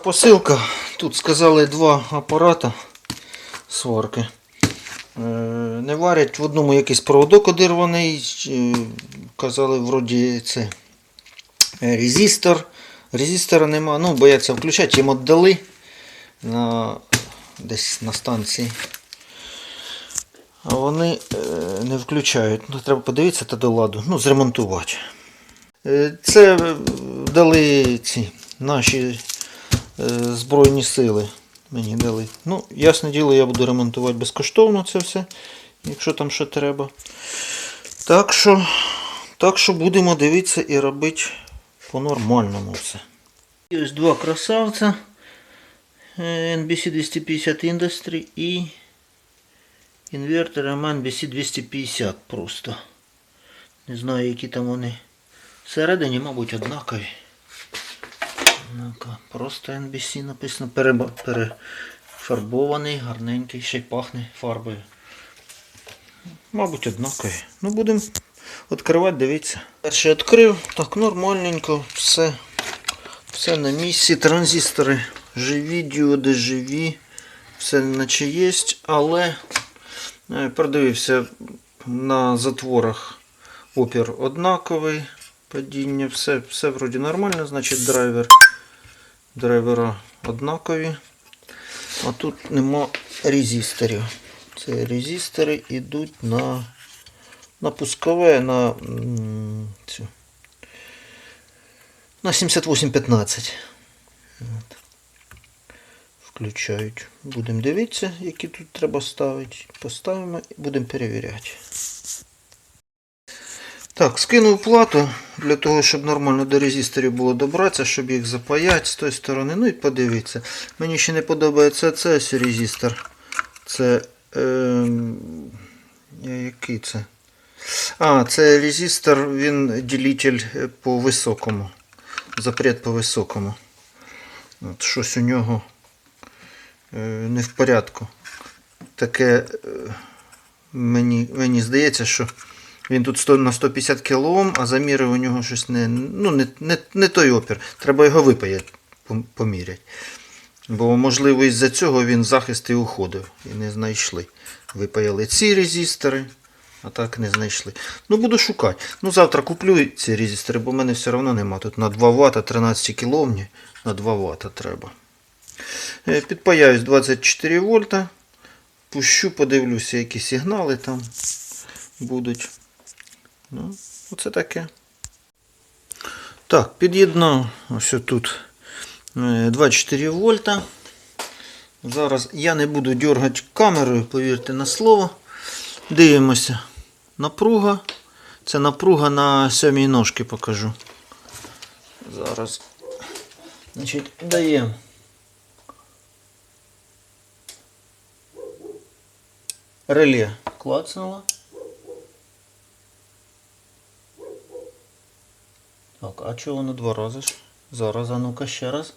Посилка. Тут сказали два апарата сварки. Е, Не варять в одному якийсь проводок одірваний. е, Казали, вроді це е, резистор. Резистора нема. Ну, бояться включати, їм віддали на, десь на станції. А вони не включають. Ну, треба подивитися та до ладу. Ну, зремонтувати. Це дали ці наші Збройні сили. Мені дали. Ну, ясне діло, я буду ремонтувати безкоштовно це все, якщо там що треба. Так що, так що будемо дивитися і робити по-нормальному все. Ось два красавця. е, NBC 250 Industry і інвертор MNBC 250 просто. Не знаю, які там вони. Всередині, мабуть, однакові. Ну-ка, просто NBC написано перефарбований, гарненький, ще й пахне фарбою. Мабуть, однакові. Ну, будемо відкривати, дивитися. Перший відкрив, так нормальненько, все, все на місці. Транзистори живі, діоди живі, все наче є, але е, продивився на затворах опір однаковий. Падіння, все, все вроді нормально, значить драйвер драйвера однакові. А тут нема резисторів. Це резистори йдуть на, на пускове, на, цю, на 7815. От. Включають. Будемо дивитися, які тут треба ставити. Поставимо і будемо перевіряти. Так, скинув плату для того, щоб нормально до резисторів було добратися, щоб їх запаяти з тої сторони. Ну і подивитися. Мені ще не подобається це ось резистор. Це. Е, який це? А, це резистор, він ділитель по високому. Запрет по високому. От, щось у нього е, не в порядку. Таке е, мені, мені здається, що. Він тут 100 на 150 кОм, а заміри у нього щось не, ну, не, не, не той опір. Треба його випаяти, поміряти. Бо, можливо, із-за цього він захист і уходив. І не знайшли. Випаяли ці резистори, а так не знайшли. Ну, буду шукати. Ну, завтра куплю ці резистори, бо в мене все одно нема. Тут на 2 Вт 13 кОм, на 2 Вт треба. Е, Підпаяюсь 24 вольта. Пущу, подивлюся, які сигнали там будуть. Ну, оце таке. Так, під'єднав ось тут е, 24 вольта. Зараз я не буду дергати камерою, повірте на слово. Дивимося. Напруга. Це напруга на сьомій ножки покажу. Зараз. Значить, даємо. Реле клацнуло. Так, а чого воно два рази ж? Зараз, а ну-ка ще раз.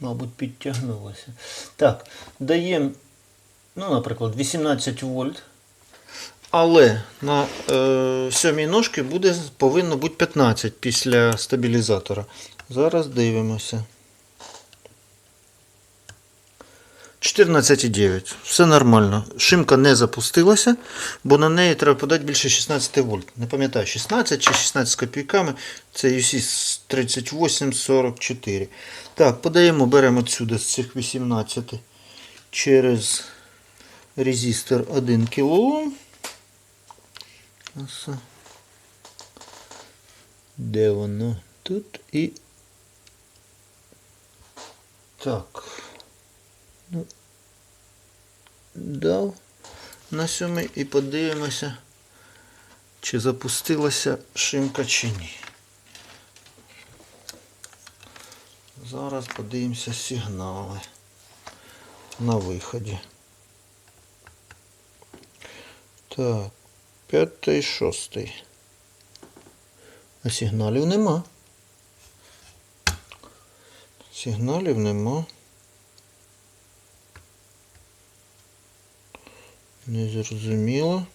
Мабуть, підтягнулося. Так, даємо, ну, наприклад, 18 вольт. Але на е, сьомій ножки буде, повинно бути 15 після стабілізатора. Зараз дивимося. 14,9. Все нормально. Шимка не запустилася, бо на неї треба подати більше 16 вольт. Не пам'ятаю, 16 чи 16 з копійками. Це UC 3844. Так, подаємо, беремо відсюди з цих 18 через резистор 1 кОм. Де воно? Тут і. Так. Дав на сьомий і подивимося, чи запустилася шимка чи ні. Зараз подивимося сигнали на виході. Так, п'ятий, шостий. А сигналів нема. Сигналів нема. Не зрозуміло.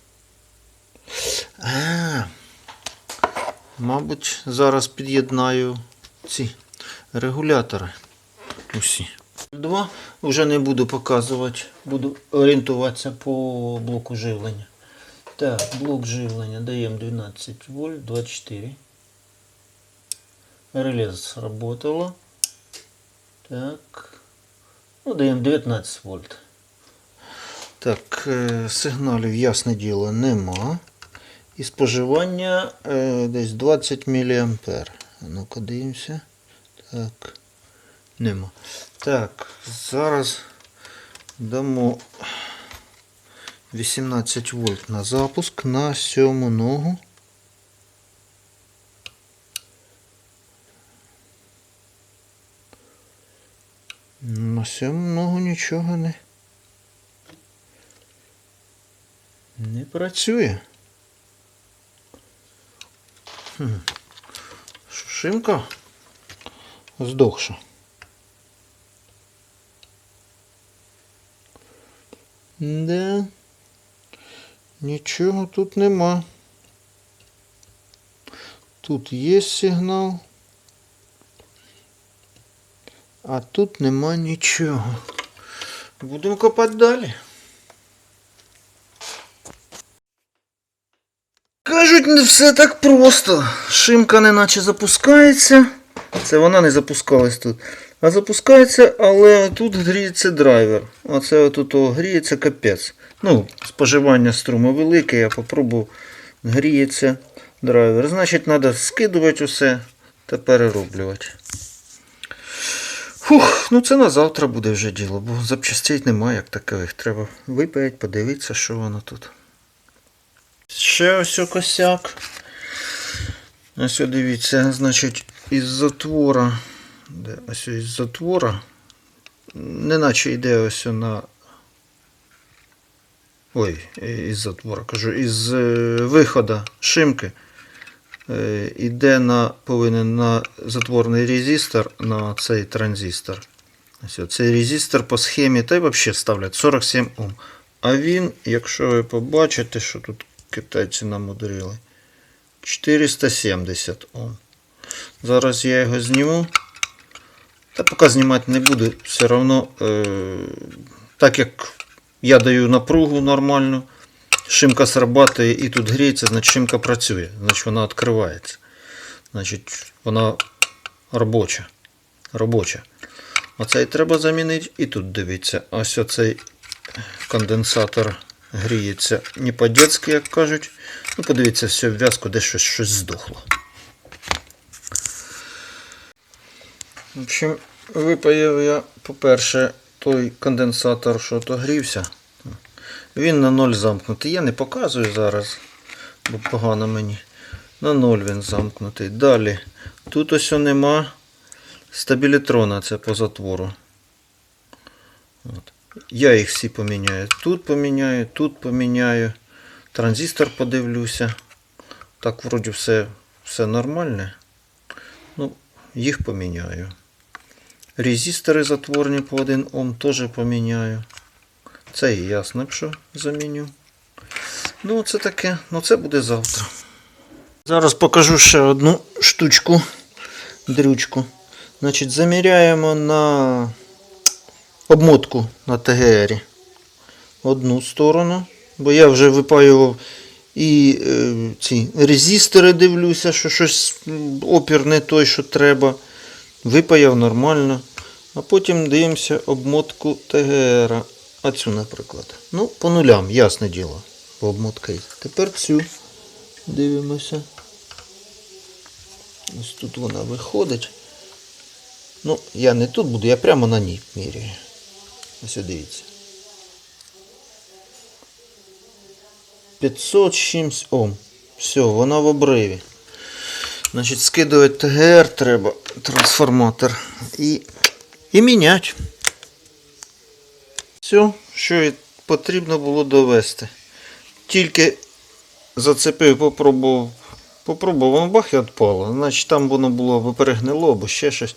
А, Мабуть, зараз під'єднаю ці регулятори. Усі. Два. Вже не буду показувати, буду орієнтуватися по блоку живлення. Так, блок живлення даємо 12 вольт 24. Реле сработало. Так. Ну, даємо 19 вольт. Так, е, сигналів, ясне діло, нема. І споживання е, десь 20 мА. Ну-ка дивимося. Так. Нема. Так, зараз дамо 18 вольт на запуск на сьому ногу. На сьому ногу нічого не. Не працює. Хм. Шимка здохша. Да. Нічого тут нема. Тут є сигнал. А тут нема нічого. Будемо копати далі. Кажуть, не все так просто. Шимка неначе запускається. Це вона не запускалась тут. А запускається, але тут гріється драйвер. Оце отут о, гріється капець. Ну, споживання струму велике, я попробував. Гріється драйвер. Значить, треба скидувати усе та перероблювати. Фух, ну це на завтра буде вже діло, бо запчастей немає як такових. Треба випаяти, подивитися, що воно тут. Ще ось косяк. Ось дивіться, значить, із затвора. Де? Ось із затвора. Неначе йде ось на. Ой, із затвора кажу, із е, виходу шимки. Е, Іде на повинен на затворний резистор на цей транзистор. Ось цей резистор по схемі та й взагалі ставлять 47 Ом. А він, якщо ви побачите, що тут китайці намудрили, 470 Ом. Зараз я його зніму. Та поки знімати не буду, все одно, е, так як я даю напругу нормальну, шимка срабатує і тут гріється, значить шимка працює, значить вона відкривається. Значить, вона робоча. робоча. Оцей треба замінити і тут дивіться, ось оцей конденсатор гріється не по-детськи, як кажуть. Ну, подивіться, все в'язку, де щось, щось здохло. В общем, випаяв я, по-перше, той конденсатор, що то грівся. Він на ноль замкнутий. Я не показую зараз, бо погано мені. На ноль він замкнутий. Далі. Тут ось нема стабілітрона, це по затвору. От. Я їх всі поміняю. Тут поміняю, тут поміняю. Транзистор подивлюся. Так, вроді все, все нормальне. Ну, їх поміняю. Резистори затворні по 1 Ом теж поміняю. Це і ясно, що заміню. Ну, це таке, ну це буде завтра. Зараз покажу ще одну штучку, дрючку. Значить, заміряємо на обмотку на ТГРі. Одну сторону. Бо я вже випаював і е, ці резистори дивлюся, що щось опір не той, що треба. Випаяв нормально. А потім дивимося обмотку ТГР. А цю, наприклад. Ну, по нулям, ясне діло. Бо обмотка є. Тепер цю дивимося. Ось тут вона виходить. Ну, я не тут буду, я прямо на ній міряю. Ось дивіться. 500 чимсь Ом. Все, вона в обриві. Значить, скидувати ТГР треба, трансформатор. І, і міняти. Все, що потрібно було довести. Тільки зацепив, попробував. Попробував, воно бах і відпало. Значить там воно було або перегнило, або ще щось.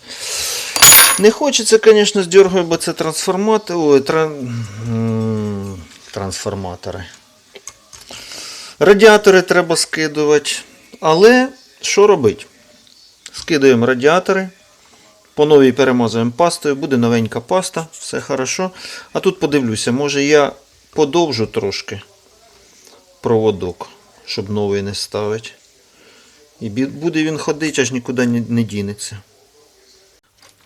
Не хочеться, звісно, здергати, бо це трансформатори. Ой, тран... трансформатори. Радіатори треба скидувати. Але що робити? Скидаємо радіатори. По новій перемазуємо пастою, буде новенька паста, все хорошо. А тут подивлюся, може я подовжу трошки проводок, щоб новий не ставити. І буде він ходити, аж нікуди не дінеться.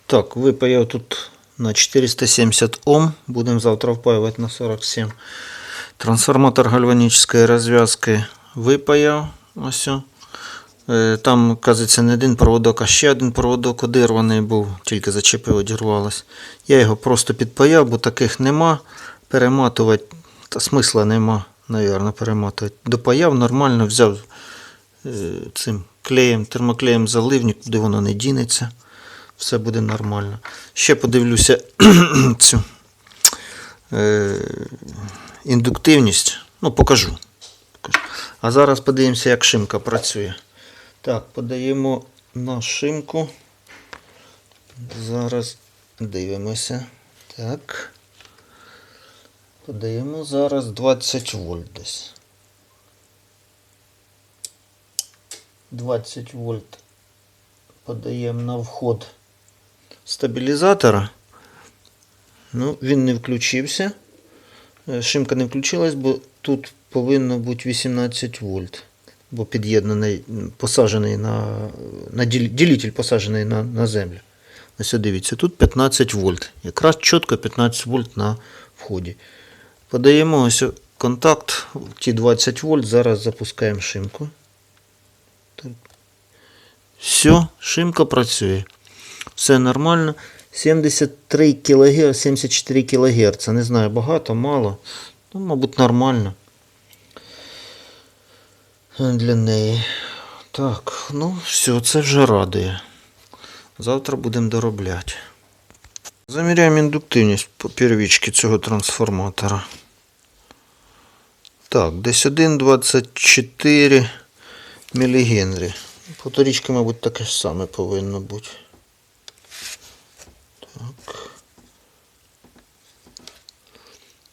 Так, випаяв тут на 470 Ом. Будемо завтра впаювати на 47. Трансформатор гальванічної розв'язки випаяв. Ось. Е, Там, кажеться, не один проводок, а ще один проводок одірваний був, тільки зачепив, одірвалось. Я його просто підпаяв, бо таких нема. Перематувати, та смисла нема, навірно, перематувати. Допаяв нормально, взяв е, цим клеєм, термоклеєм залив, нікуди воно не дінеться. Все буде нормально. Ще подивлюся цю е, індуктивність. Ну, покажу. А зараз подивимося, як шимка працює. Так, подаємо на шимку. Зараз дивимося. Так. Подаємо зараз 20 вольт десь. 20 вольт подаємо на вход стабілізатора. Ну, він не включився. Е, Шимка не включилась, бо тут повинно бути 18 вольт. Бо під'єднаний, посаджений на, на діл- ділитель посаджений на, на землю. Ось дивіться, тут 15 вольт. Якраз чітко 15 вольт на вході. Подаємо ось контакт, ті 20 вольт, зараз запускаємо шимку. Так. Все, шимка працює. Все нормально. 73 кГц, 74 кГц. Не знаю, багато, мало. Ну, мабуть, нормально. Для неї. Так, ну все, це вже радує. Завтра будемо доробляти. Заміряємо індуктивність по первічці цього трансформатора. Так, десь 1,24 мілігенрі. Повторічки, мабуть, таке ж саме повинно бути. Так.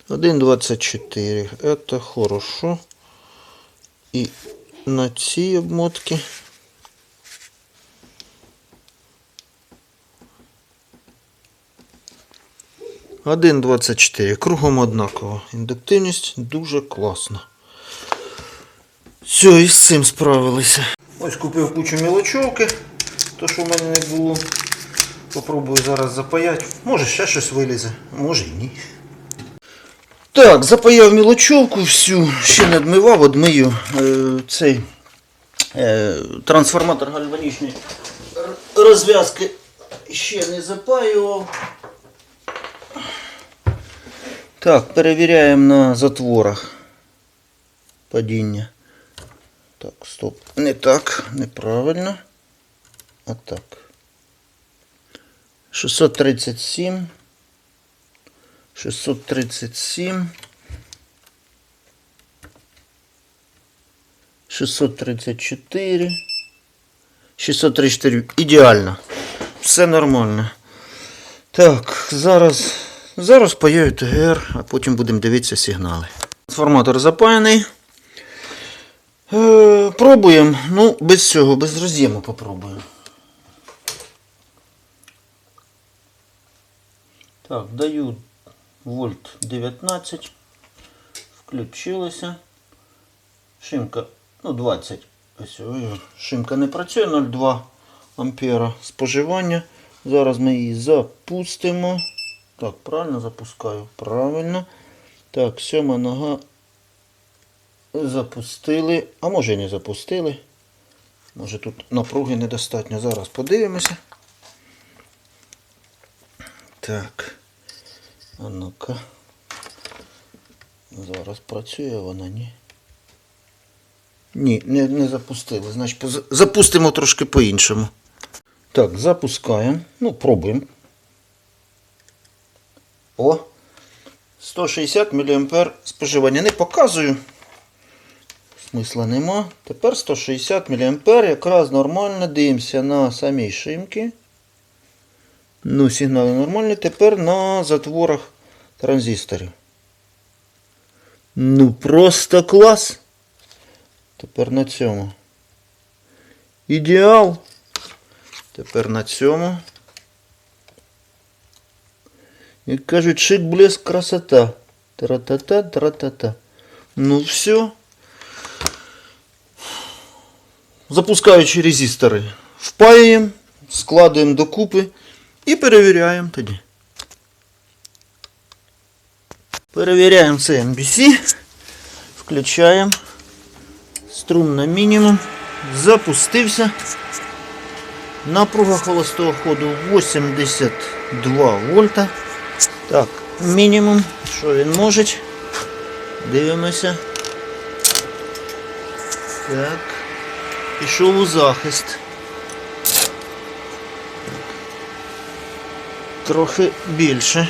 1,24. Это хорошо. І на цій обмотці. Один 24. Кругом однаково. Індуктивність дуже класна. Все, і з цим справилися. Ось купив кучу мілочовки. То, що в мене не було. Попробую зараз запаяти. Може ще щось вилізе, може і ні. Так, запаяв мілочовку всю, ще не відмивав, одмию е, цей е, трансформатор гальванічної р- розв'язки ще не запаював. Так, перевіряємо на затворах падіння. Так, стоп. Не так, неправильно. А так. 637. 637. 634. 634. Ідеально. Все нормально. Так, зараз. Зараз паяю ТГР, а потім будемо дивитися сигнали. Трансформатор запаяний. Е, пробуємо. Ну, без цього, без роз'єму попробуємо. Так, даю вольт 19. Включилося. Шимка, ну 20. Ось, шимка не працює 0,2 ампера споживання. Зараз ми її запустимо. Так, правильно запускаю? Правильно. Так, сьома нога. Запустили. А може і не запустили. Може тут напруги недостатньо. Зараз подивимося. Так. А ну-ка. Зараз працює вона, ні. Ні, не, не запустили. Значить, запустимо трошки по-іншому. Так, запускаємо. Ну, пробуємо. О! 160 мА споживання. Не показую. Смисла нема. Тепер 160 мА. Якраз нормально. Дивимося на самій шимки. Ну, сигнали нормальні. Тепер на затворах транзисторів. Ну, просто клас. Тепер на цьому. Ідеал. Тепер на цьому. Як кажуть, шик, блеск, красота. Тра-та-та, тра-та-та. Ну все. Запускаючи резистори, впаюємо, складуємо докупи і перевіряємо тоді. Перевіряємо це NBC. Включаємо. Струм на мінімум. Запустився. Напруга холостого ходу 82 вольта. Так, мінімум. Що він може? Дивимося. Так. Пішов у захист. Трохи більше.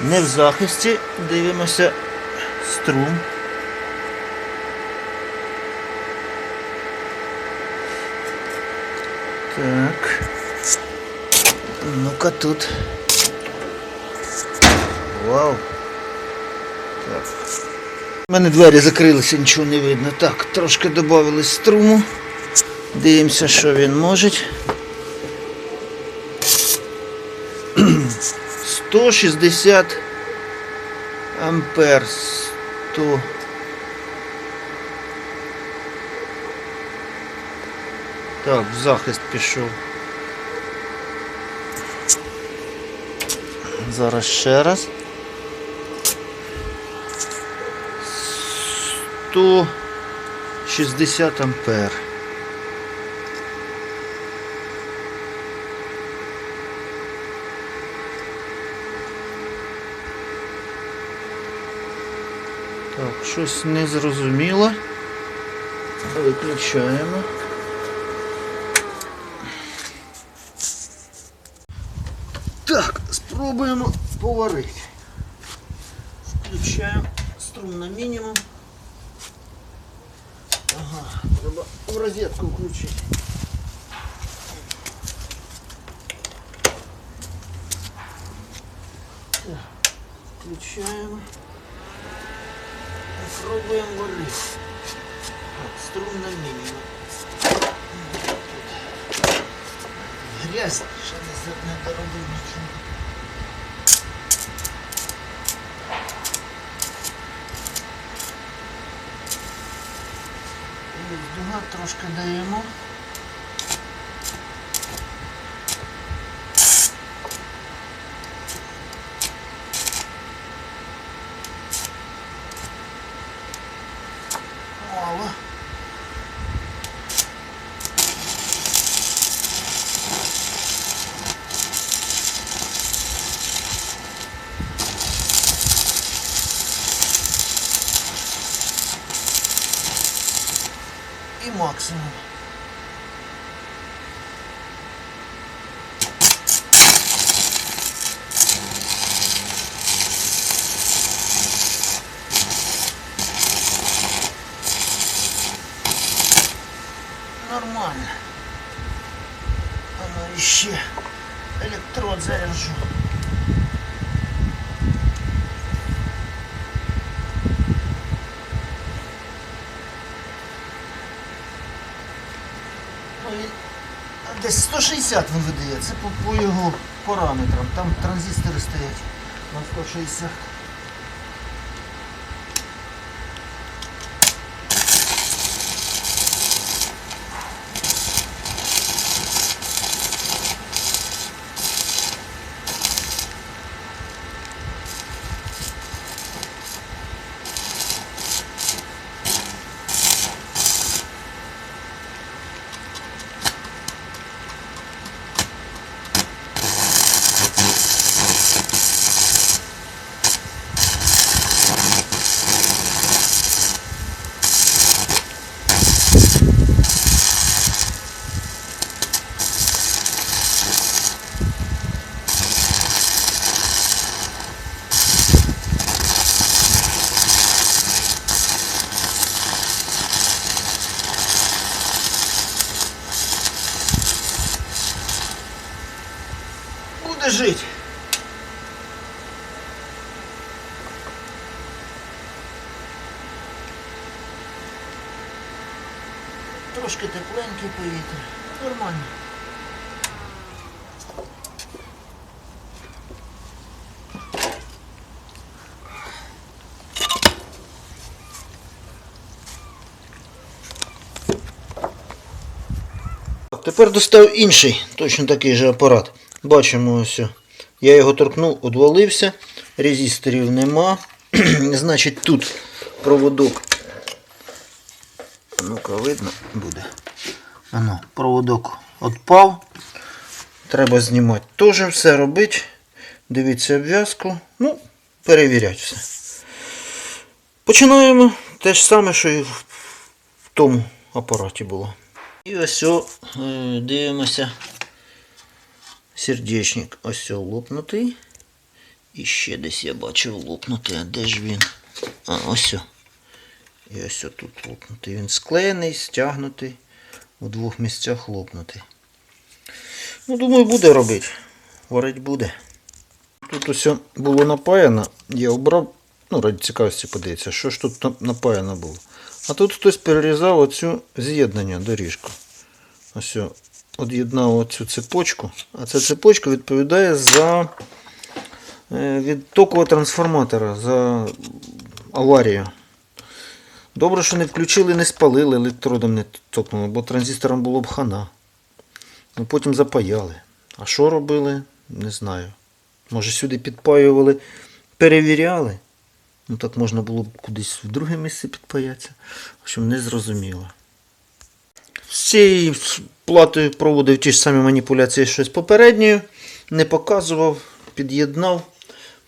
Не в захисті. Дивимося струм. Так. Ну-ка тут. Вау. Так. У мене двері закрилися, нічого не видно. Так, трошки додали струму. Дивимося, що він може. 160 ампер. 100. Так, в захист пішов. Зараз ще раз. 160 ампер. Так, щось незрозуміло. Виключаємо. Так, спробуємо поварити. Включаємо струм на мінімум. Ага, треба в розетку включити. daemon. Десь 160 він видає, це по, по його параметрам. Там транзистори стоять на 160. Буде жити. Трошки тепленький повітря. Нормально. Так, Тепер достав інший, точно такий же апарат. Бачимо ось. Я його торкнув, одвалився, резисторів нема. Значить тут проводок. Ну-ка, видно буде. Ано, проводок відпав. Треба знімати. Теж все робити. Дивіться обв'язку. Ну, перевіряти все. Починаємо те ж саме, що і в тому апараті було. І ось о, е, дивимося. Сердечник ось о, лопнутий. І ще десь я бачив лопнутий. А де ж він? А, ось. о. І ось о, тут лопнутий. Він склеєний, стягнутий. У двох місцях лопнутий. Ну, думаю, буде робити. Варить буде. Тут усе було напаяно. Я обрав, ну, ради цікавості подивитися, що ж тут на- напаяно було. А тут хтось перерізав оцю з'єднання доріжку. Ось од'єднав оцю цепочку. А ця цепочка відповідає за е, від токового трансформатора, за аварію. Добре, що не включили, не спалили, електродом не токнули, бо транзистором було б хана. Ну, потім запаяли. А що робили? Не знаю. Може сюди підпаювали, перевіряли. Ну так можна було б кудись в друге місце підпаятися. В общем, не зрозуміло. З цією платою проводив ті ж самі маніпуляції, що з попередньою. Не показував, під'єднав,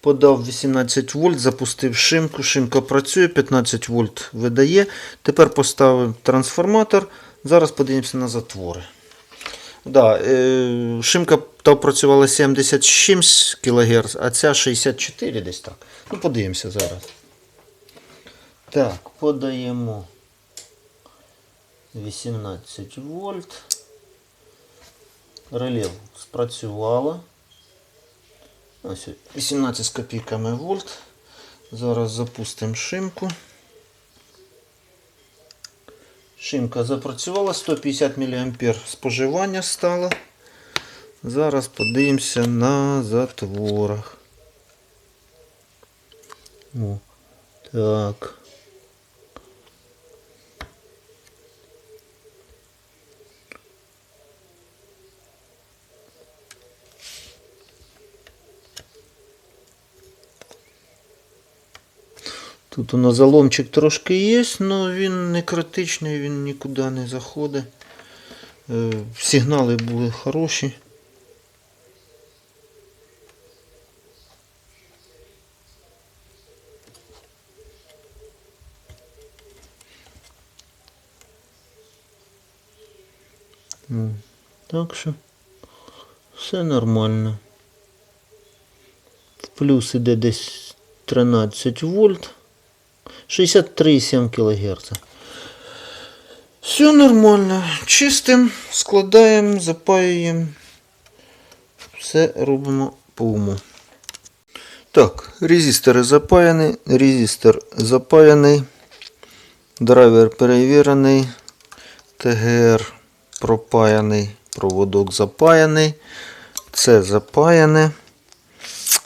подав 18 вольт, запустив шимку. Шимка працює, 15 вольт видає. Тепер поставив трансформатор. Зараз подивимося на затвори. Да, е, шимка та працювала 70 з чимсь кГц, а ця 64 десь так. Ну, подивимося зараз. Так, подаємо 18 вольт. Реле спрацювало. Ось 18 з копійками вольт. Зараз запустимо шимку. Шимка запрацювала, 150 мА споживання стало. Зараз подивимося на затворах. О, так. Тут у нас заломчик трошки є, але він не критичний, він нікуди не заходить. Е, Сигнали були хороші. Ну, Так що все нормально. В плюс іде десь 13 вольт. 63,7 кГц. Все нормально. Чистим, складаємо, запаюємо. Все робимо по уму. Так, резистори запаяні, резистор запаяний, драйвер перевірений, ТГР пропаяний, проводок запаяний, це запаяне.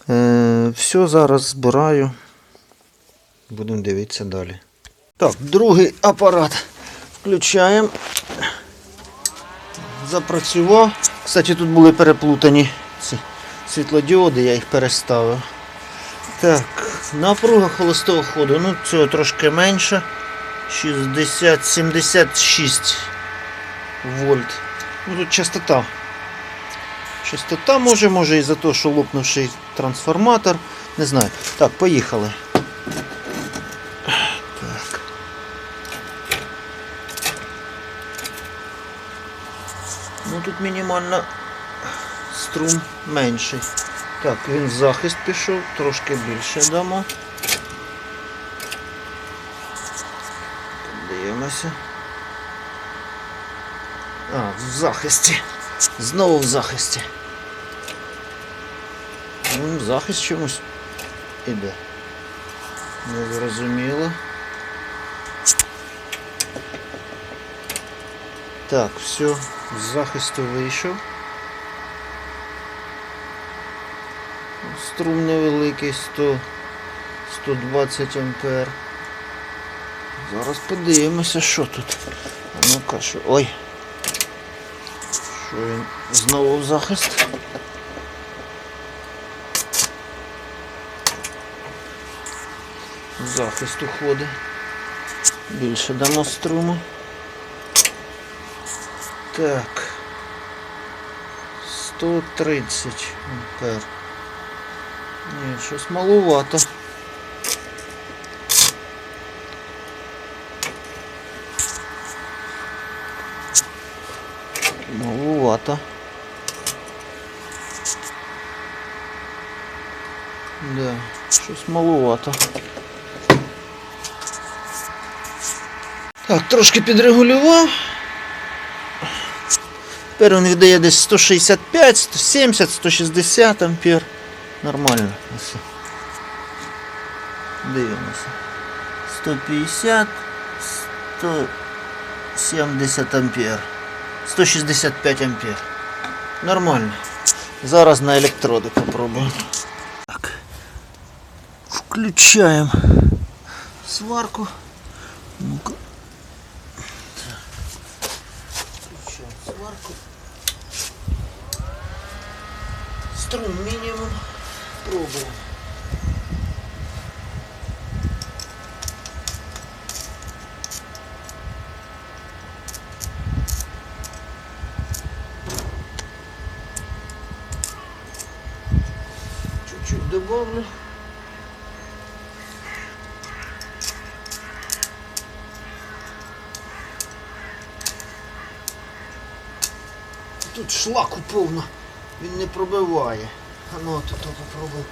Е, все зараз збираю. Будемо дивитися далі. Так, другий апарат включаємо. Запрацював. Кстати, тут були переплутані ці світлодіоди, я їх переставив. Так, напруга холостого ходу. Ну, цього трошки менше. 60-76 вольт. Ну, тут частота. Частота може, може і за те, що лопнувший трансформатор. Не знаю. Так, поїхали. Тут мінімально струм менший. Так, він в захист пішов, трошки більше дамо. Дивимося. А, в захисті. Знову в захисті. Ну, захист чомусь іде. Не Так, все, з захисту вийшов. Струм невеликий 100, 120 ампер. Зараз подивимося, що тут. А ну-ка. Ой. Що він знову в захист? Захист уходить. Більше дамо струму. Так. 130 ампер. Ні, щось малувато. Малувато. Да, щось малувато. Так, трошки підрегулював. Тепер він віддає десь 165, 170, 160 ампер. Нормально. Ось. Дивимося. 150, 170 ампер. 165 ампер. Нормально. Зараз на електроди попробуємо. Так. Включаємо сварку. Ну-ка. Струм мінімум. Пробуємо. Чуть-чуть добавлю. Тут шлаку повно, він не пробиває. А ну тут попробуй.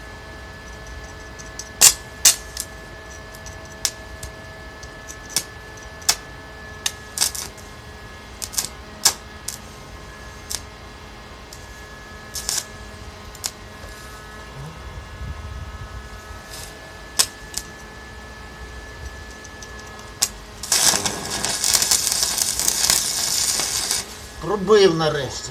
Пробив нарешті.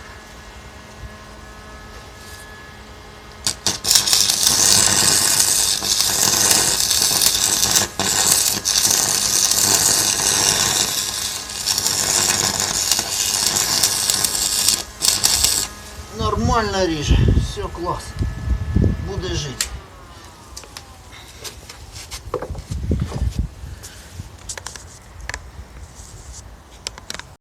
Ріже. Все клас. Буде жити.